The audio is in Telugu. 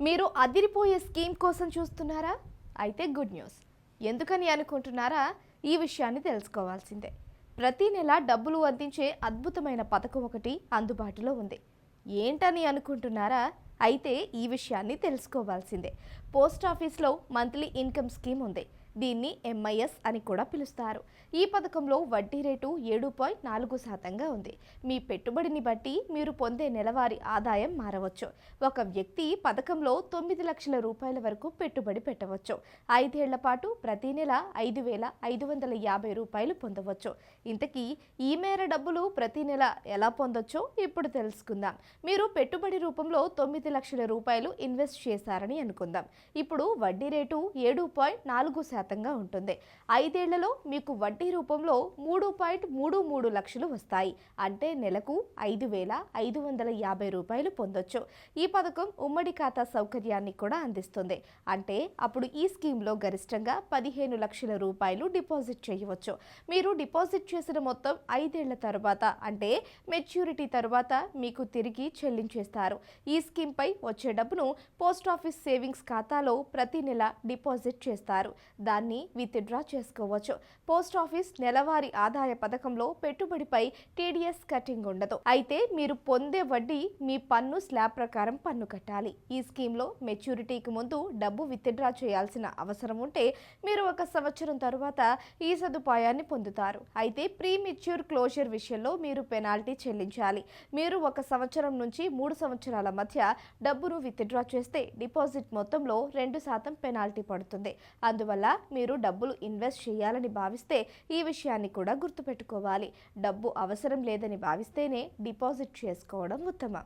మీరు అదిరిపోయే స్కీమ్ కోసం చూస్తున్నారా? అయితే గుడ్ న్యూస్. ఎందుకని అనుకుంటున్నారా? ఈ విషయాన్ని తెలుసుకోవాల్సిందే. ప్రతి నెల డబ్బులు అందించే అద్భుతమైన పథకం ఒకటి అందుబాటులో ఉంది. ఏంటని అనుకుంటున్నారా? అయితే ఈ విషయాన్ని తెలుసుకోవాల్సిందే. పోస్ట్ ఆఫీస్లో మంత్లీ ఇన్కమ్ స్కీమ్ ఉంది. దీన్ని ఎంఐఎస్ అని కూడా పిలుస్తారు. ఈ పథకంలో వడ్డీ రేటు ఏడు పాయింట్ నాలుగు శాతంగా ఉంది. మీ పెట్టుబడిని బట్టి మీరు పొందే నెలవారీ ఆదాయం మారవచ్చు. ఒక వ్యక్తి పథకంలో తొమ్మిది లక్షల రూపాయల వరకు పెట్టుబడి పెట్టవచ్చు. ఐదేళ్ళ పాటు ప్రతి నెల ఐదు వేల ఐదు వందల యాభై రూపాయలు పొందవచ్చు. ఇంతకీ ఈ మేర డబ్బులు ప్రతి నెల ఎలా పొందొచ్చో ఇప్పుడు తెలుసుకుందాం. మీరు పెట్టుబడి రూపంలో తొమ్మిది లక్షల రూపాయలు ఇన్వెస్ట్ చేశారని అనుకుందాం. ఇప్పుడు వడ్డీ రేటు ఏడు పాయింట్ నాలుగు శాతం శాతంగా ఉంటుంది. ఐదేళ్ళలో మీకు వడ్డీ రూపంలో మూడు పాయింట్ మూడు మూడు లక్షలు వస్తాయి. అంటే నెలకు ఐదు వేల ఐదు వందల యాభై రూపాయలు పొందొచ్చు. ఈ పథకం ఉమ్మడి ఖాతా సౌకర్యాన్ని కూడా అందిస్తుంది. అంటే అప్పుడు ఈ స్కీమ్లో గరిష్టంగా పదిహేను లక్షల రూపాయలు డిపాజిట్ చేయవచ్చు. మీరు డిపాజిట్ చేసిన మొత్తం ఐదేళ్ళ తర్వాత అంటే మెచ్యూరిటీ తర్వాత మీకు తిరిగి చెల్లించేస్తారు. ఈ స్కీమ్పై వచ్చే డబ్బును పోస్ట్ ఆఫీస్ సేవింగ్స్ ఖాతాలో ప్రతి నెల డిపాజిట్ చేస్తారు. దాన్ని విత్డ్రా చేసుకోవచ్చు. పోస్ట్ ఆఫీస్ నెలవారీ ఆదాయ పథకంలో పెట్టుబడిపై టీడీఎస్ కటింగ్ ఉండదు. అయితే మీరు పొందే వడ్డీ మీ పన్ను స్లాబ్ ప్రకారం పన్ను కట్టాలి. ఈ స్కీమ్లో మెచ్యూరిటీకి ముందు డబ్బు విత్డ్రా చేయాల్సిన అవసరం ఉంటే మీరు ఒక సంవత్సరం తరువాత ఈ సదుపాయాన్ని పొందుతారు. అయితే ప్రీ మెచ్యూర్ క్లోజర్ విషయంలో మీరు పెనాల్టీ చెల్లించాలి. మీరు ఒక సంవత్సరం నుంచి మూడు సంవత్సరాల మధ్య డబ్బును విత్డ్రా చేస్తే డిపాజిట్ మొత్తంలో రెండు శాతం పెనాల్టీ పడుతుంది. అందువల్ల మీరు డబ్బులు ఇన్వెస్ట్ చేయాలని భావిస్తే ఈ విషయాన్ని కూడా గుర్తుపెట్టుకోవాలి. డబ్బు అవసరం లేదని భావిస్తేనే డిపాజిట్ చేసుకోవడం ఉత్తమం.